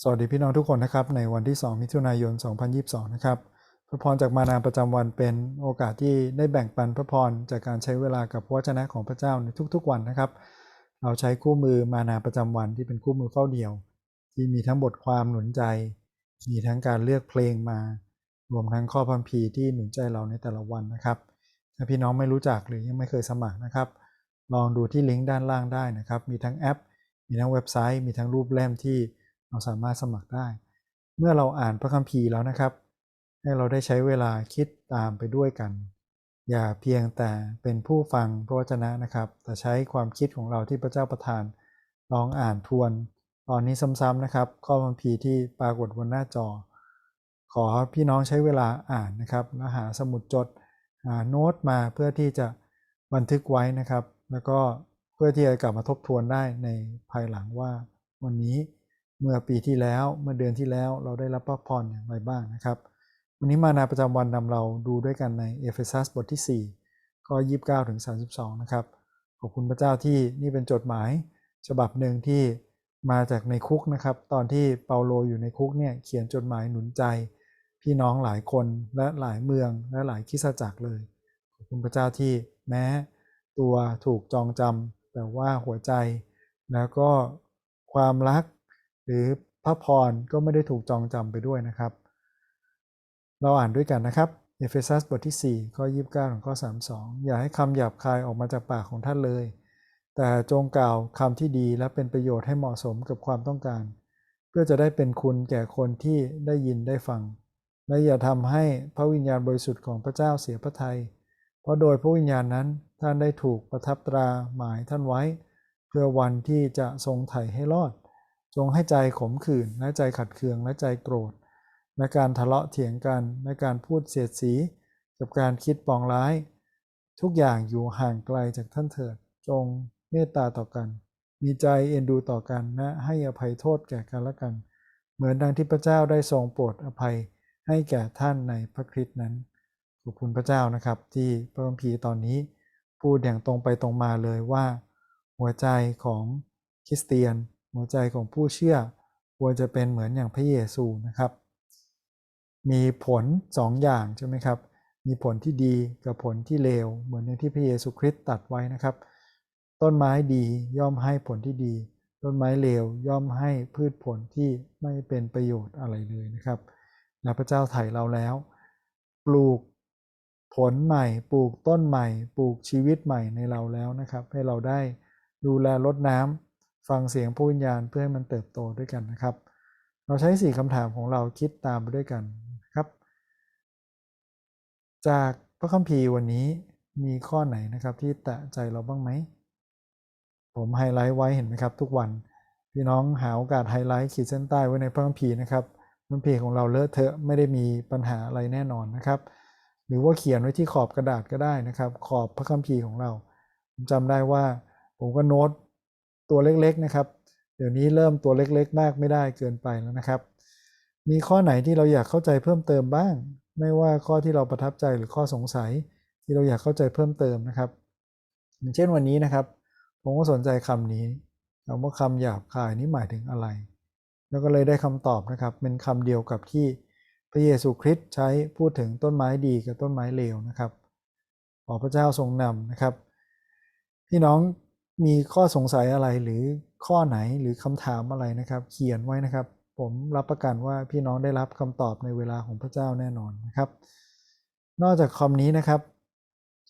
สวัสดีพี่น้องทุกคนนะครับ ในวันที่ 2 มิถุนายน 2022 นะครับ พระพรจากมานาประจำวันเป็นโอกาสที่ได้แบ่งปันพระพรจากการใช้เวลากับพระวจนะของพระเจ้าในทุกๆวันนะครับ เราใช้คู่มือมานาประจำวันที่เป็นคู่มือเฝ้าเดี่ยว ที่มีทั้งบทความหนุนใจ มีทั้งการเลือกเพลงมา รวมทั้งข้อพัมพีที่หนุนใจเราในแต่ละวันนะครับ ถ้าพี่น้องไม่รู้จักหรือยังไม่เคยสมัครนะครับ ลองดูที่ลิงก์ด้านล่างได้นะครับ มีทั้งแอป มีทั้งเว็บไซต์ มีทั้งรูปเล่มที่ เราสามารถสมัครได้ เมื่อเราอ่านพระคัมภีร์แล้วนะครับ ให้เราได้ใช้เวลาคิดตามไปด้วยกัน อย่าเพียงแต่เป็นผู้ฟังพระวจนะนะครับ แต่ใช้ความคิดของเราที่พระเจ้าประทาน ลองอ่านทวน ตอนนี้ซ้ำๆนะครับ ข้อคัมภีร์ที่ปรากฏบนหน้าจอ ขอพี่น้องใช้เวลาอ่านนะครับแล้วหาสมุดจดหาโน้ตมาเพื่อที่จะบันทึกไว้นะครับ แล้วก็เพื่อที่จะกลับมาทบทวนได้ในภายหลังว่าวันนี้ เมื่อปีที่แล้วเมื่อเดือนที่แล้วเราได้รับพระพรอย่างไรบ้างนะครับ วันนี้มานาประจำวันนำเราดูด้วยกันในเอเฟซัสบทที่4ข้อ29ถึง32นะครับ ขอบคุณพระเจ้าที่นี่เป็นจดหมาย ฉบับหนึ่งที่มาจากในคุกนะครับ ตอนที่เปาโลอยู่ในคุกเนี่ยเขียนจดหมายหนุนใจ พี่น้องหลายคนและหลายเมืองและหลายคริสตจักรเลย ขอบคุณพระเจ้าที่แม้ตัวถูกจองจำแต่ว่าหัวใจแล้วก็ความรัก หรือพระพรก็ไม่ได้ถูกจองจำไปด้วยนะครับ เราอ่านด้วยกันนะครับเอเฟซัสบทที่ 4 ข้อ 29 ถึงข้อ 32 อย่าให้คำหยาบคายออกมาจากปากของท่านเลย แต่จงกล่าวคำที่ดีและเป็นประโยชน์ให้เหมาะสมกับความต้องการ เพื่อจะได้เป็นคุณแก่คนที่ได้ยินได้ฟัง และอย่าทำให้พระวิญญาณบริสุทธิ์ของพระเจ้าเสียพระทยัยเพราะโดยพระวิญญาณนั้นท่านได้ถูกประทับตราหมายท่านไว้ เพื่อวันที่จะทรงไถ่ให้รอด จงให้ใจขมขื่นและใจขัดเคืองและใจโกรธ และการทะเลาะเถียงกันและการพูดเสียดสี กับการคิดปองร้าย ทุกอย่างอยู่ห่างไกลจากท่านเถิด จงเมตตาต่อกัน มีใจเอ็นดูต่อกันและให้อภัยโทษแก่กันและกัน เหมือนดังที่พระเจ้าได้ทรงโปรดอภัยให้แก่ท่านในพระคริสต์นั้นขอบคุณพระเจ้านะครับ ที่พระคัมภีร์ตอนนี้ พูดอย่างตรงไปตรงมาเลยว่า หัวใจของคริสเตียน หัวใจของผู้เชื่อควรจะเป็นเหมือนอย่างพระเยซูนะครับ มีผลสองอย่างใช่ไหมครับ มีผลที่ดีกับผลที่เลว เหมือนอย่างที่พระเยซูคริสต์ตัดไว้นะครับ ต้นไม้ดีย่อมให้ผลที่ดี ต้นไม้เลวย่อมให้พืชผลที่ไม่เป็นประโยชน์อะไรเลยนะครับและพระเจ้าไถ่เราแล้ว ปลูกผลใหม่ ปลูกต้นใหม่ ปลูกชีวิตใหม่ในเราแล้วนะครับ ให้เราได้ดูแลรดน้ำ ฟังเสียงพระวิญญาณเพื่อให้มันเติบโตด้วยกันนะครับ เราใช้สี่คำถามของเราคิดตามไปด้วยกันครับ จากพระคัมภีร์วันนี้มีข้อไหนนะครับที่แตะใจเราบ้างไหม ผมไฮไลท์ไว้เห็นไหมครับทุกวัน พี่น้องหาโอกาสไฮไลท์ขีดเส้นใต้ไว้ในพระคัมภีร์นะครับมันเพจของเราเลอะเทอะไม่ได้มีปัญหาอะไรแน่นอนนะครับ หรือว่าเขียนไว้ที่ขอบกระดาษก็ได้นะครับ ขอบพระคัมภีร์ของเราผมจำได้ว่าผมก็โน้ต ตัวเล็กๆนะครับ เดี๋ยวนี้เริ่มตัวเล็กๆ มากไม่ได้เกินไปแล้วนะครับ มีข้อไหนที่เราอยากเข้าใจเพิ่มเติมบ้าง ไม่ว่าข้อที่เราประทับใจหรือข้อสงสัย ที่เราอยากเข้าใจเพิ่มเติมนะครับอย่างเช่นวันนี้นะครับ ผมก็สนใจคำนี้คำว่าคำหยาบคายนี้หมายถึงอะไร แล้วก็เลยได้คำตอบนะครับ เป็นคำเดียวกับที่พระเยซูคริสต์ใช้พูดถึงต้นไม้ดีกับต้นไม้เลวนะครับ ขอพระเจ้าทรงนำนะครับ พี่น้อง มีข้อสงสัยอะไรหรือข้อไหนหรือคำถามอะไรนะครับ เขียนไว้นะครับ ผมรับประกันว่าพี่น้องได้รับคำตอบในเวลาของพระเจ้าแน่นอนนะครับ นอกจากคำนี้นะครับ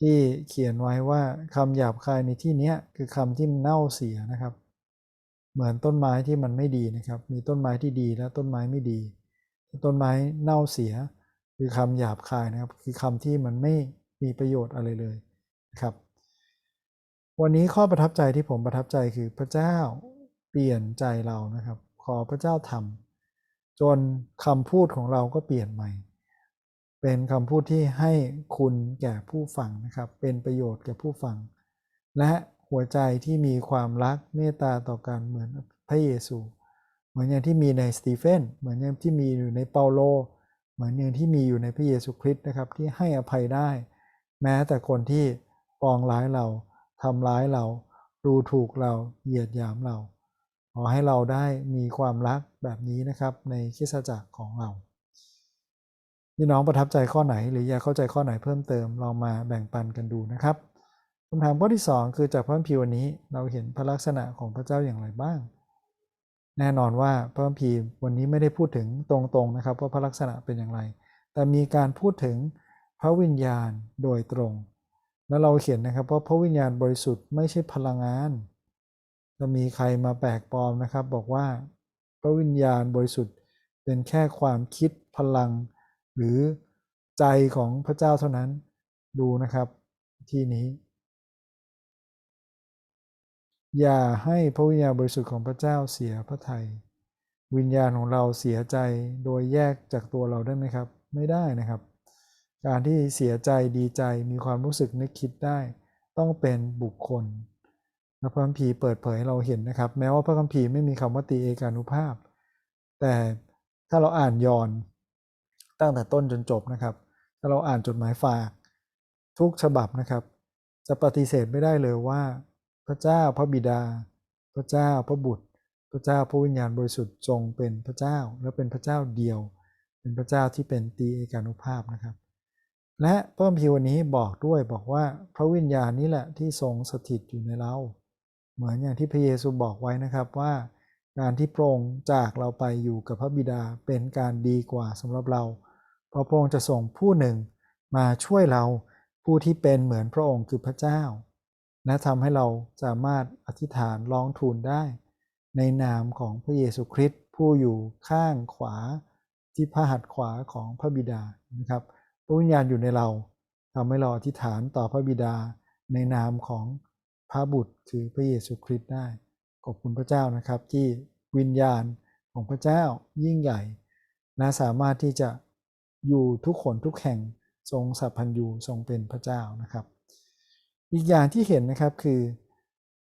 ที่เขียนไว้ว่าคำหยาบคายในที่นี้คือคำที่เน่าเสียนะครับ เหมือนต้นไม้ที่มันไม่ดีนะครับ มีต้นไม้ที่ดีและต้นไม้ไม่ดี ต้นไม้เน่าเสีย คือคำหยาบคายนะครับ คือคำที่มันไม่มีประโยชน์อะไรเลยนะครับ วันนี้ข้อประทับใจที่ผมประทับใจคือพระเจ้าเปลี่ยนใจเรานะครับ ขอพระเจ้าทำจนคำพูดของเราก็เปลี่ยนใหม่ เป็นคำพูดที่ให้คุณแก่ผู้ฟังนะครับ เป็นประโยชน์แก่ผู้ฟัง และหัวใจที่มีความรักเมตตาต่อกันเหมือนพระเยซู เหมือนอย่างที่มีในสตีเฟนเหมือนอย่างที่มีอยู่ในเปาโล เหมือนอย่างที่มีอยู่ในพระเยซูคริสต์นะครับที่ให้อภัยได้ แม้แต่คนที่ปองร้ายเรา ทำร้ายเรา ดูถูกเราเหยียดหยามเราขอให้เราได้มีความรักแบบนี้นะครับในคิสจักรของเราพี่น้องประทับใจข้อไหน หรืออยากเข้าใจข้อไหนเพิ่มเติมเรามาแบ่งปันกันดูนะครับคำถามข้อที่ 2 คือจากพระคัมภีร์วันนี้เราเห็นพระลักษณะของพระเจ้าอย่างไรบ้าง แน่นอนว่าพระคัมภีร์วันนี้ไม่ได้พูดถึงตรงๆนะครับว่าพระลักษณะเป็นอย่างไร แต่มีการพูดถึงพระวิญญาณโดยตรง แล้วเราเขียนนะครับว่าพระวิญญาณบริสุทธิ์ไม่ใช่พลังงานจะมีใครมาแปลกปลอมนะครับ บอกว่า พระวิญญาณบริสุทธิ์เป็นแค่ความคิดพลัง หรือใจของพระเจ้าเท่านั้นดูนะครับที่นี้ อย่าให้พระวิญญาณบริสุทธิ์ของพระเจ้าเสียพระทยัยวิญญาณของเราเสียใจโดยแยกจากตัวเราได้ไหมครับ ไม่ได้นะครับ การที่เสียใจดีใจมีความรู้สึกนึกคิดได้ ต้องเป็นบุคคลพระคัมภีร์เปิดเผยให้เราเห็นนะครับ แม้ว่าพระคัมภีร์ไม่มีคำว่าตีเอกานุภาพ แต่ถ้าเราอ่านยอนตั้งแต่ต้นจนจบนะครับ ถ้าเราอ่านจดหมายฝาก ทุกฉบับนะครับ จะปฏิเสธไม่ได้เลยว่า พระเจ้าพระบิดา พระเจ้าพระบุตร พระเจ้าพระวิญญาณบริสุทธิ์ทรงเป็นพระเจ้าและเป็นพระเจ้าเดียว เป็นพระเจ้าที่เป็นตีเอกานุภาพนะครับ และพระคัมภีร์วันนี้บอกด้วยบอกว่าพระวิญญาณนี้แหละที่ทรงสถิตอยู่ในเรา เหมือนอย่างที่พระเยซูบอกไว้นะครับว่าการที่พระองค์จากเราไปอยู่กับพระบิดาเป็นการดีกว่าสำหรับเรา เพราะพระองค์จะส่งผู้หนึ่งมาช่วยเราผู้ที่เป็นเหมือนพระองค์คือพระเจ้า และทำให้เราสามารถอธิษฐานร้องทูลได้ ในนามของพระเยซูคริสต์ผู้อยู่ข้างขวาที่พระหัตถ์ขวาของพระบิดานะครับ พระวิญญาณอยู่ในเราทำให้เราอธิษฐานต่อพระบิดาในนามของพระบุตรคือพระเยซูคริสต์ได้ ขอบคุณพระเจ้านะครับที่วิญญาณของพระเจ้ายิ่งใหญ่และสามารถที่จะอยู่ทุกคนทุกแห่งทรงสัพพัญญูทรงเป็นพระเจ้านะครับ อีกอย่างที่เห็นนะครับคือ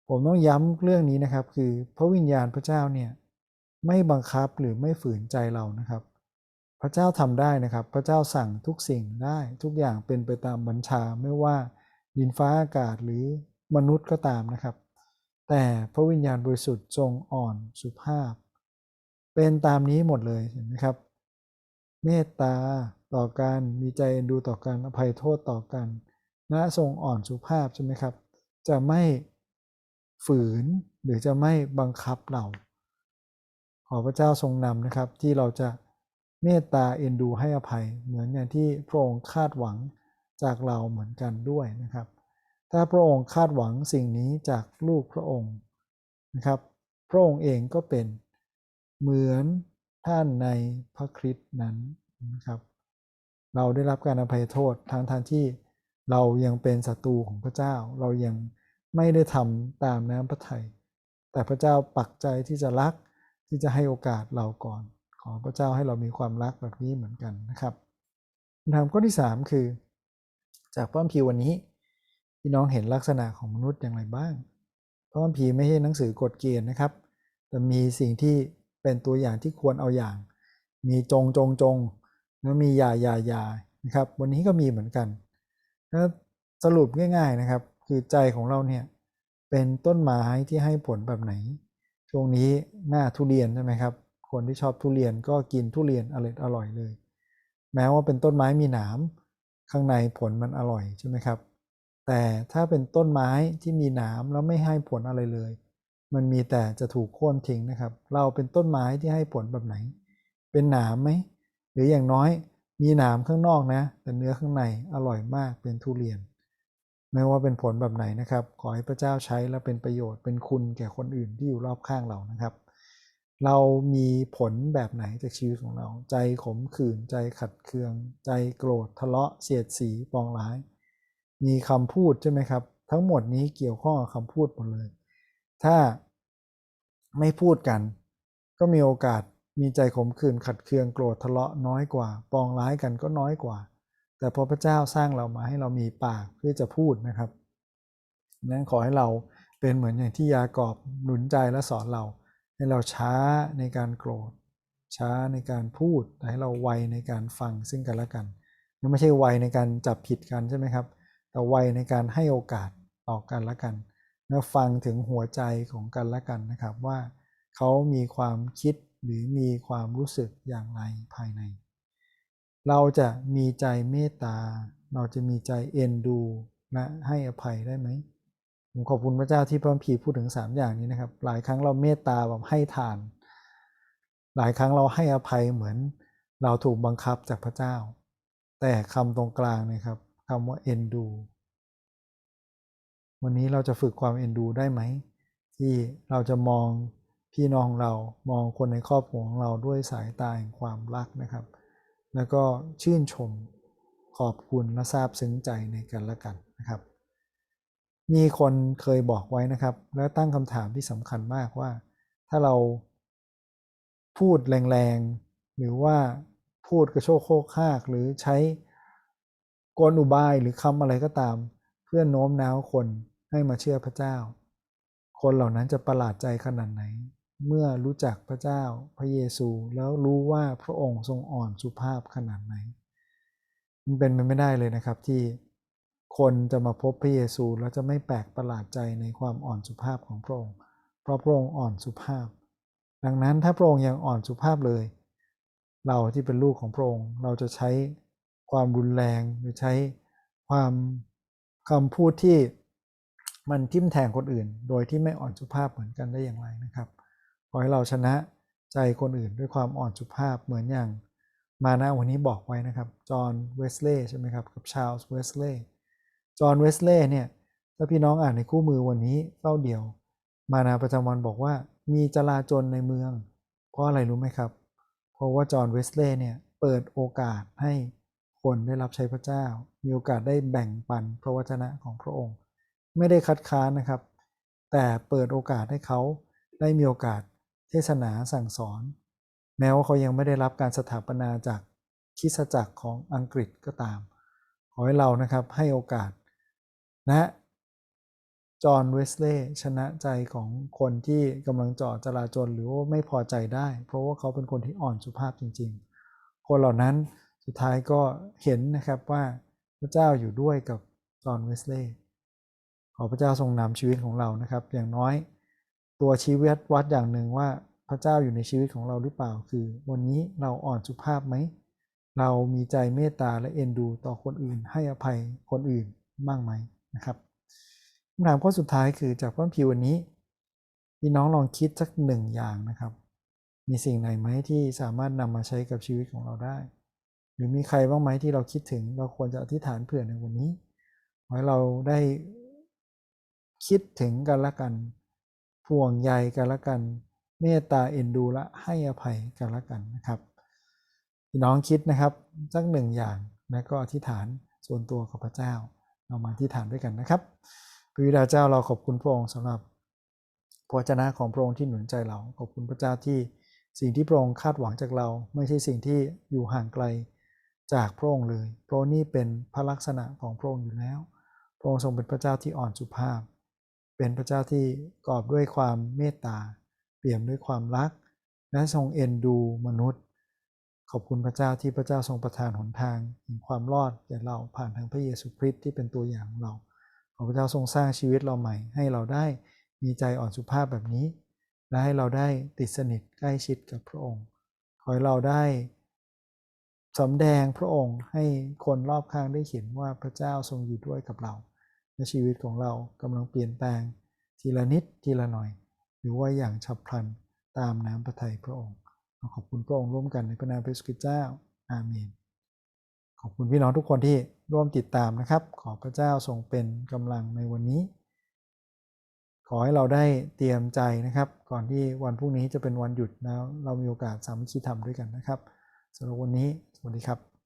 ผมต้องย้ำเรื่องนี้นะครับ คือพระวิญญาณพระเจ้าเนี่ยไม่บังคับหรือไม่ฝืนใจเรานะครับ ระเจ้าทำได้นะครับ พระเจ้าสั่งทุกสิ่งได้ทุกอย่างเป็นไปตามบัญชาไม่ว่าดินฟ้าอากาศหรือมนุษย์ก็ตามนะครับ แต่พระวิญญาณบริสุทธิ์ทรงอ่อนสุภาพ เป็นตามนี้หมดเลยเห็นไหมครับ เมตตาต่อกันมีใจดูต่อกันอภัยโทษต่อกันนะทรงอ่อนสุภาพใช่ไหมครับ จะไม่ฝืนหรือจะไม่บังคับเรา ขอพระเจ้าทรงนำนะครับที่เราจะ เมตตาเอ็นดูให้อภัย เหมือนอย่างที่พระองค์คาดหวังจากเราเหมือนกันด้วยนะครับ ถ้าพระองค์คาดหวังสิ่งนี้จากลูกพระองค์นะครับ พระองค์เองก็เป็นเหมือนท่านในพระคริสต์นั้นนะครับ เราได้รับการอภัยโทษทางทางที่เรายังเป็นศัตรูของพระเจ้า เรายังไม่ได้ทำตามน้ำพระทัยแต่พระเจ้าปักใจที่จะรักที่จะให้โอกาสเราก่อน อพระเจ้าให้เรามีความรักแบบนี้เหมือนกันนะครับคำถามข้อที่ 3 คือ จากพระคัมภีร์วันนี้พี่น้องเห็นลักษณะของมนุษย์อย่างไรบ้างเพระคัมภีร์ไม่ใช่หนังสือกฎเกณฑ์นะครับ แต่มีสิ่งที่เป็นตัวอย่างที่ควรเอาอย่าง มีจงจงจงแล้วมียายายานะครับ วันนี้ก็มีเหมือนกันแล้วสรุปง่าย ๆนะครับ คือใจของเราเนี่ยเป็นต้นไม้ที่ให้ผลแบบไหน ช่วงนี้หน้าทุเรียนใช่ไหมครับ คนที่ชอบทุเรียนก็กินทุเรียนอร่อยอร่อยเลย แม้ว่าเป็นต้นไม้มีหนามข้างในผลมันอร่อยใช่ไหมครับ แต่ถ้าเป็นต้นไม้ที่มีหนามแล้วไม่ให้ผลอะไรเลย มันมีแต่จะถูกโค่นทิ้งนะครับ เราเป็นต้นไม้ที่ให้ผลแบบไหน เป็นหนามไหมหรืออย่างน้อยมีหนามข้างนอกนะ แต่เนื้อข้างในอร่อยมากเป็นทุเรียน ไม่ว่าเป็นผลแบบไหนนะครับ ขอให้พระเจ้าใช้และเป็นประโยชน์เป็นคุณแก่คนอื่นที่อยู่รอบข้างเรานะครับ เรามีผลแบบไหนจากชีวิตของเรา ใจขมขื่นใจขัดเคือง ใจโกรธทะเลาะเสียดสีปองร้าย มีคำพูดใช่ไหมครับ ทั้งหมดนี้เกี่ยวข้องกับคำพูดหมดเลย ถ้าไม่พูดกัน ก็มีโอกาสมีใจขมขื่นขัดเคืองโกรธทะเลาะน้อยกว่า ปองร้ายกันก็น้อยกว่า แต่พอพระเจ้าสร้างเรามาให้เรามีปากเพื่อจะพูดนะครับนั้นขอให้เราเป็นเหมือนอย่างที่ยากอบหนุนใจและสอนเรา ให้เราช้าในการโกรธ ช้าในการพูดแต่ให้เราไวในการฟังซึ่งกันและกันไม่ใช่ไวในการจับผิดกันใช่ไหมครับ แต่ไวในการให้โอกาสต่อกันและกันแล้วฟังถึงหัวใจของกันและกันนะครับว่าเขามีความคิดหรือมีความรู้สึกอย่างไรภายใน เราจะมีใจเมตตา เราจะมีใจเอ็นดูและให้อภัยได้ไหม ผมขอบคุณพระเจ้าที่พระคัมภีพูดถึง 3 อย่างนี้นะครับ หลายครั้งเราเมตตาแบบให้ทาน หลายครั้งเราให้อภัยเหมือนเราถูกบังคับจากพระเจ้า แต่คำตรงกลางนะครับคำว่าเอ็นดู วันนี้เราจะฝึกความเอ็นดูได้ไหม ที่เราจะมองพี่น้องเรามองคนในครอบครัวของเราด้วยสายตาแห่งความรักนะครับ แล้วก็ชื่นชมขอบคุณและซาบซึ้งใจในกันและกันนะครับ มีคนเคยบอกไว้นะครับ แล้วตั้งคำถามที่สำคัญมากว่า ถ้าเราพูดแรงๆ หรือว่าพูดกระโชกโคกคาก หรือใช้กลอุบายหรือคำอะไรก็ตาม เพื่อโน้มน้าวคนให้มาเชื่อพระเจ้า คนเหล่านั้นจะประหลาดใจขนาดไหน เมื่อรู้จักพระเจ้าพระเยซูแล้วรู้ว่าพระองค์ทรงอ่อนสุภาพขนาดไหน มันเป็นไปไม่ได้เลยนะครับที่ คนจะมาพบพระเยซูแล้วจะไม่แปลกประหลาดใจในความอ่อนสุภาพของพระองค์ เพราะพระองค์อ่อนสุภาพ ดังนั้นถ้าพระองค์ยังอ่อนสุภาพเลย เราที่เป็นลูกของพระองค์ เราจะใช้ความรุนแรงหรือใช้ความคำพูดที่มันทิ่มแทงคนอื่น โดยที่ไม่อ่อนสุภาพเหมือนกันได้อย่างไรนะครับขอให้เราชนะใจคนอื่นด้วยความอ่อนสุภาพเหมือนอย่างมานะวันนี้บอกไว้นะครับ จอห์นเวสเลย์ใช่ไหมครับ กับชาลส์เวสเลย์ จอห์นเวสเลย์เนี่ยถ้าพี่น้องอ่านในคู่มือวันนี้เฝ้าเดียว มานาประจำวันบอกว่ามีจลาจลในเมือง เพราะอะไรรู้ไหมครับ เพราะว่าจอห์นเวสเลย์เนี่ยเปิดโอกาสให้คนได้รับใช้พระเจ้า มีโอกาสได้แบ่งปันพระวจนะของพระองค์ ไม่ได้คัดค้านนะครับ แต่เปิดโอกาสให้เขาได้มีโอกาสเทศนาสั่งสอน แม้ว่าเขายังไม่ได้รับการสถาปนาจากคิสจักรของอังกฤษก็ตาม ขอให้เรานะครับให้โอกาส นะจอห์นเวสเลย์ชนะใจของคนที่กำลังจาะจราจรหรือว่าไม่พอใจได้ เพราะว่าเขาเป็นคนที่อ่อนสุภาพจริง ๆ คนเหล่านั้นสุดท้ายก็เห็นนะครับว่าพระเจ้าอยู่ด้วยกับจอห์นเวสเลย์ขอพระเจ้าทรงนำชีวิตของเรานะครับ อย่างน้อย ตัวชีวิตวัดอย่างหนึ่งว่าพระเจ้าอยู่ในชีวิตของเราหรือเปล่า คือ วันนี้เราอ่อนสุภาพไหมเรามีใจเมตตาและเอ็นดูต่อคนอื่น ให้อภัยคนอื่นบ้างไหม นะครับคำถามข้อสุดท้ายคือจากพระพิววันนี้พี่น้องลองคิดสักหนึ่งอย่างนะครับ มีสิ่งไหนไหมที่สามารถนำมาใช้กับชีวิตของเราได้ หรือมีใครบ้างไหมที่เราคิดถึง เราควรจะอธิษฐานเผื่อในวันนี้ขอให้เราได้คิดถึงกันละกันห่วงใยกันละกัน เมตตาเอ็นดูและให้อภัยกันละกันนะครับ พี่น้องคิดนะครับสักหนึ่งอย่างและก็อธิษฐานส่วนตัวกับพระเจ้า เรามาอธิษฐานด้วยกันนะครับพระบิดาเจ้าเราขอบคุณพระองค์สำหรับพระเจนะของพระองค์ที่หนุนใจเรา ขอบคุณพระเจ้าที่สิ่งที่พระองค์คาดหวังจากเรา ไม่ใช่สิ่งที่อยู่ห่างไกลจากพระองค์เลยเพราะนี่เป็นพระลักษณะของพระองค์อยู่แล้ว พระองค์ทรงเป็นพระเจ้าที่อ่อนสุภาพ เป็นพระเจ้าที่กอบด้วยความเมตตา เปี่ยมด้วยความรัก และทรงเอ็นดูมนุษย์ ขอบคุณพระเจ้าที่พระเจ้าทรงประทานหนทางแห่งความรอดแก่เราผ่านทางพระเยซูคริสต์ที่เป็นตัวอย่างของเรา ขอพระเจ้าทรงสร้างชีวิตเราใหม่ ให้เราได้มีใจอ่อนสุภาพแบบนี้ และให้เราได้ติดสนิทใกล้ชิดกับพระองค์ ขอให้เราได้สำแดงพระองค์ให้คนรอบข้างได้เห็นว่าพระเจ้าทรงอยู่ด้วยกับเรา และชีวิตของเรากำลังเปลี่ยนแปลง ทีละนิดทีละหน่อย หรือว่าอย่างฉับพลันตามน้ำพระทัยพระองค์ ขอบคุณพระองค์ร่วมกันในพระนามพระสุคริสต์เจ้า อาเมน ขอบคุณพี่น้องทุกคนที่ร่วมติดตามนะครับ ขอพระเจ้าทรงเป็นกำลังในวันนี้ ขอให้เราได้เตรียมใจนะครับ ก่อนที่วันพรุ่งนี้จะเป็นวันหยุดแล้ว เรามีโอกาสสามัคคีธรรมด้วยกันนะครับสำหรับวันนี้ สวัสดีครับ